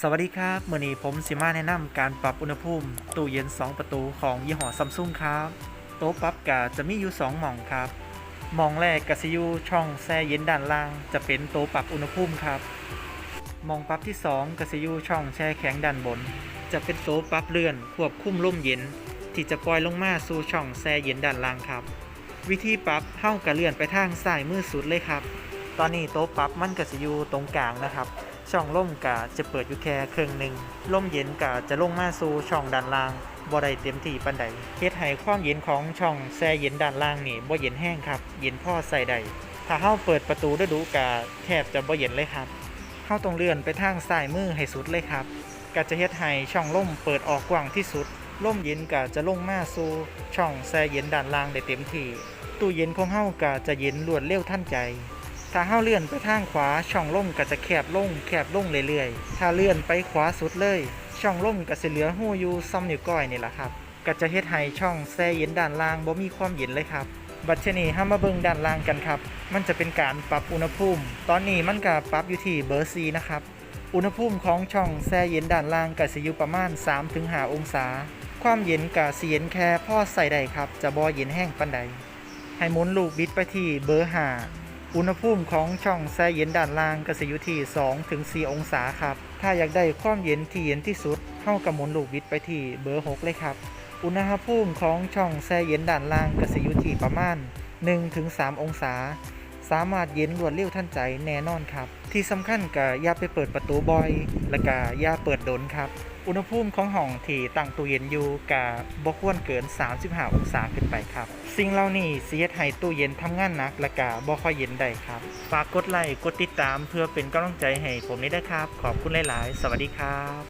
สวัสดีครับเมื่อนี้ผมสิมาแนะนำการปรับอุณหภูมิ ตู้เย็น 2 ประตูของยี่ห้อซัมซุงครับ โต๊ะปรับกะจะมีอยู่ 2 หม่องครับหม่องแรกกะสิยูช่องแช่เย็นด้านล่าง จะเป็นโต๊ะปรับอุณหภูมิครับหม่องปรับที่ 2กะสิยูช่องแช่แข็งด้านบน จะเป็นโต๊ะปรับเลื่อนควบคุมลมเย็น ที่จะปล่อยลงมาสู่ช่องแช่เย็นด้านล่างครับ วิธีปรับเฮ้ากะเลื่อนไปทางซ้ายมือสุดเลยครับ ตอนนี้โต๊ะปรับมันกะสิยูตรงกลางนะครับ ช่องล่มกะจะเปิดอยู่แค่ครึ่งหนึ่งล่มเย็นกะจะลงมาสู่ช่องด้านล่างบ่ได้เต็มที่ปานใดเฮ็ดให้ความเย็นของช่องแช่เย็นด้านล่างนี่บ่เย็นแห้งครับ เย็นพอใส่ได้ถ้าเฮาเปิดประตูฤดูกะแทบจะบ่เย็นเลยครับเฮาต้องเลื่อนไปทางซ้ายมือให้สุดเลยครับก็จะเฮ็ดให้ช่องล่มเปิดออกกว้างที่สุดล่มเย็นกะจะลงมาสู่ช่องแช่เย็นด้านล่างได้เต็มที่ตู้เย็นของเฮากะจะเย็นรวดเร็วทันใจ ถ้าเฮาเลื่อนไปทางขวาช่องล่มก็จะแคบลงแคบลงเรื่อยๆ ถ้าเลื่อนไปขวาสุดเลย ช่องล่มก็สิเหลือหูอยู่ซ้ำนิ้วก้อยนี่แหละครับ ก็จะเฮ็ดให้ช่องแช่เย็นด้านล่างบ่มีความเย็นเลยครับ บัดเชนีห้ามาเบิ่งด้านล่างกันครับ มันจะเป็นการปรับอุณหภูมิ ตอนนี้มันก็ปรับอยู่ที่เบอร์ซีนะครับ อุณหภูมิของช่องแช่เย็นด้านล่างก็สิอยู่ประมาณ 3-5 องศา ความเย็นก็สิเย็นแค่พอใส่ได้ครับ จะบ่เย็นแห้งปานใด ให้หมุนลูกบิดไปที่เบอร์5 อุณหภูมิของช่องแช่เย็นด้านล่างก็จะอยู่ที่2ถึง4องศาครับ ถ้าอยากได้ความเย็นที่เย็นที่สุดเข้ากับหมุนลูกบิดไปที่เบอร์ 6 เลยครับ อุณหภูมิของช่องแช่เย็นด้านล่างก็จะอยู่ที่ประมาณ1ถึง3องศา สามารถเย็นรวดเร็วทันใจแน่นอนครับ ที่สำคัญก็อย่าไปเปิดประตูบ่อย และก็อย่าเปิดโดนครับ อุณหภูมิของห้องที่ตั้งตู้เย็นอยู่กับบกวนเกิน 35 องศาขึ้นไปครับ สิ่งเหล่านี้เสียให้ตู้เย็นทำงานหนักและก็บ่ค่อยเย็นได้ครับ ฝากกดไลค์กดติดตามเพื่อเป็นกำลังใจให้ผมนี้ด้วยครับ ขอบคุณหลาย ๆ สวัสดีครับ